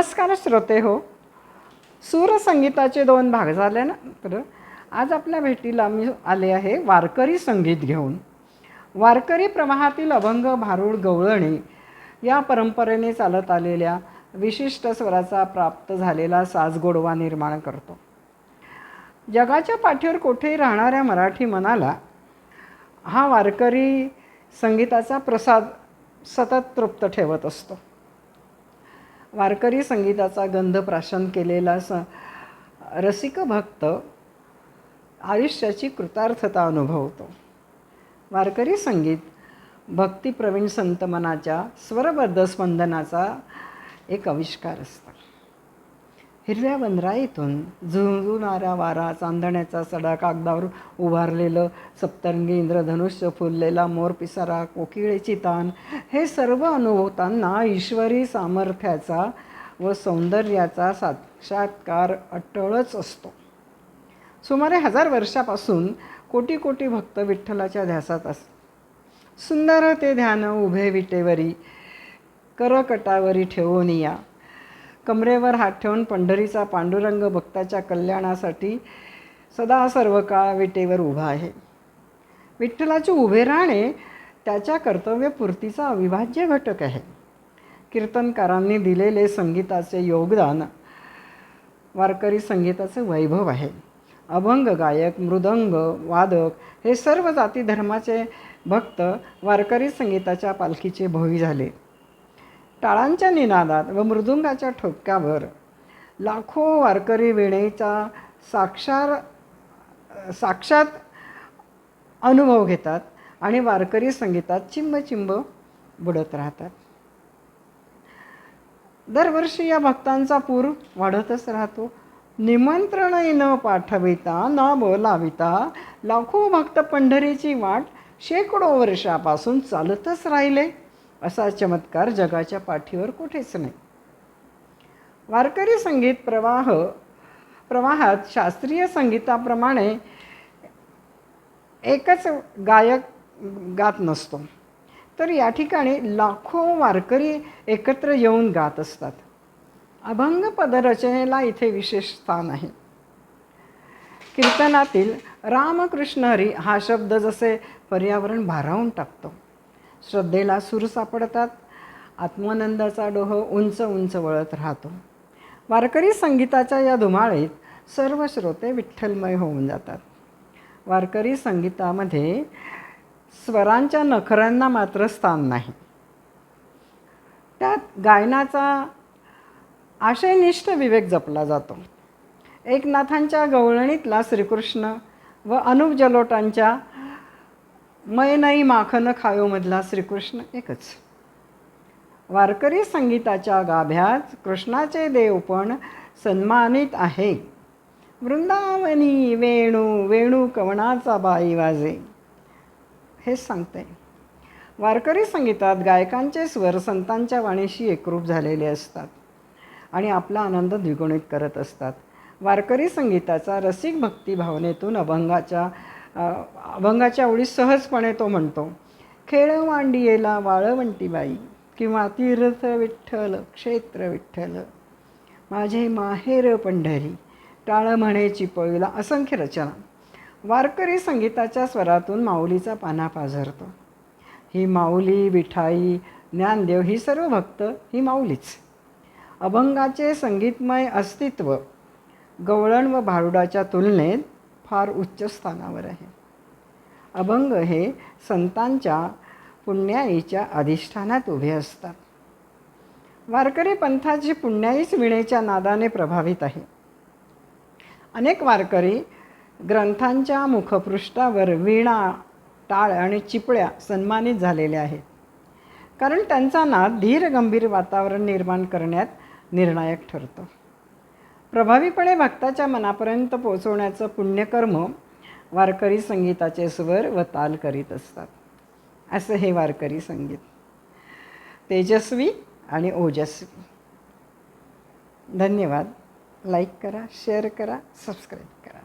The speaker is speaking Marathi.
नमस्कार श्रोते हो. सूरसंगीताचे दोन भाग झाले ना? तर आज आपल्या भेटीला मी आले आहे वारकरी संगीत घेऊन. वारकरी प्रवाहातील अभंग भारूड गवळणी या परंपरेने चालत आलेल्या विशिष्ट स्वराचा प्राप्त झालेला साज गोडवा निर्माण करतो. जगाच्या पाठीवर कोठेही राहणाऱ्या मराठी मनाला हा वारकरी संगीताचा प्रसाद सतत तृप्त ठेवत असतो. वारकरी संगीताचा गंध प्राशन केलेला स रसिक भक्त आयुष्याची कृतार्थता अनुभवतो. वारकरी संगीत भक्तिप्रवीण संतमनाच्या स्वरबद्ध स्पंदनाचा एक आविष्कार असतो. हिरव्या वनराईतून झुंजणारा वारा चांदण्याचा सडा कागदावर उभारलेलं सप्तरंगी इंद्रधनुष्य फुललेला मोर पिसारा कोकिळेची तान हे सर्व अनुभवताना ईश्वरी सामर्थ्याचा व सौंदर्याचा साक्षात्कार अटळच असतो. सुमारे हजार वर्षापासून कोटी कोटी भक्त विठ्ठलाच्या ध्यासात अस सुंदर ते ध्यान उभे विटेवरी करकटावरी ठेवून या. कमरेवर हात ठेवून पंढरीचा पांडुरंग भक्ताच्या कल्याणासाठी सदा सर्व काळ विटेवर उभा आहे. विठ्ठलाचे उभे राहणे त्याच्या कर्तव्यपूर्तीचा अविभाज्य घटक आहे. कीर्तनकारांनी दिलेले संगीताचे योगदान वारकरी संगीताचे वैभव आहे. अभंग गायक मृदंग वादक हे सर्व जाती धर्माचे भक्त वारकरी संगीताच्या पालखीचे भोई झाले. टाळांच्या निनादात व मृदुंगाच्या ठोक्यावर लाखो वारकरी वेणेचा साक्षार साक्षात अनुभव घेतात आणि वारकरी संगीतात चिंब चिंब बुडत राहतात. दरवर्षी या भक्तांचा पूर वाढतच राहतो. निमंत्रणही न पाठविता न बोलाविता लाखो भक्त पंढरीची वाट शेकडो वर्षापासून चालतच राहिले. असा चमत्कार जगाच्या पाठीवर कुठेच नाही. वारकरी संगीत प्रवाह प्रवाहात शास्त्रीय संगीताप्रमाणे एकच गायक गात नसतो. तर या ठिकाणी लाखो वारकरी एकत्र येऊन गात असतात. अभंग पदरचनेला इथे विशेष स्थान आहे. कीर्तनातील रामकृष्ण हरी हा शब्द जसे पर्यावरण भारावून टाकतो श्रद्धेला सूर सापडतात. आत्मानंदाचा डोह उंच उंच वळत राहतो. वारकरी संगीताच्या या धुमाळीत सर्व श्रोते विठ्ठलमय होऊन जातात. वारकरी संगीतामध्ये स्वरांच्या नखरांना मात्र स्थान नाही. त्यात गायनाचा आशयनिष्ठ विवेक जपला जातो. एकनाथांच्या गवळणीतला श्रीकृष्ण व अनुप जलोटांच्या मै नाही माखन खायोमधला श्रीकृष्ण. एकच. वारकरी संगीताच्या गाभ्यात कृष्णाचे देव पण सन्मानित आहे. वृंदावनी वेणू वेणू कवणाचा बाई वाजे. हेच सांगते. वारकरी संगीतात गायकांचे स्वर संतांच्या वाणीशी एकरूप झालेले असतात आणि आपला आनंद द्विगुणित करत असतात. वारकरी संगीताचा रसिक भक्ती भावनेतून अभंगाच्या अभंगाच्या ओळी सहजपणे तो म्हणतो खेळ मांडियेला वाळवंटी बाई किंवा तीर्थ विठ्ठल क्षेत्र विठ्ठल माझे माहेर पंढरी टाळ म्हणे चिपळीला असंख्य रचना. वारकरी संगीताच्या स्वरातून माऊलीचा पाना पाझरतो. ही माऊली विठाई ज्ञानदेव ही सर्व भक्त ही माऊलीच. अभंगाचे संगीतमय अस्तित्व गवळण व भारुडाच्या तुलनेत फार उच्च स्थानावर आहे. अभंग हे संतांच्या पुण्याईच्या अधिष्ठानात उभे असतात. वारकरी पंथाची पुण्याईच विणेच्या नादाने प्रभावित आहे. अनेक वारकरी ग्रंथांच्या मुखपृष्ठावर वीणा टाळ आणि चिपळ्या सन्मानित झालेल्या आहेत. कारण त्यांचा नाद धीर गंभीर वातावरण निर्माण करण्यात निर्णायक ठरतो. प्रभावीपणे भक्ताच्या मनापर्यंत पोचवण्याचं पुण्यकर्म वारकरी संगीताचे स्वर व ताल करीत असतात. असं हे वारकरी संगीत. तेजस्वी आणि ओजस्वी. धन्यवाद. लाईक करा शेअर करा सबस्क्राईब करा.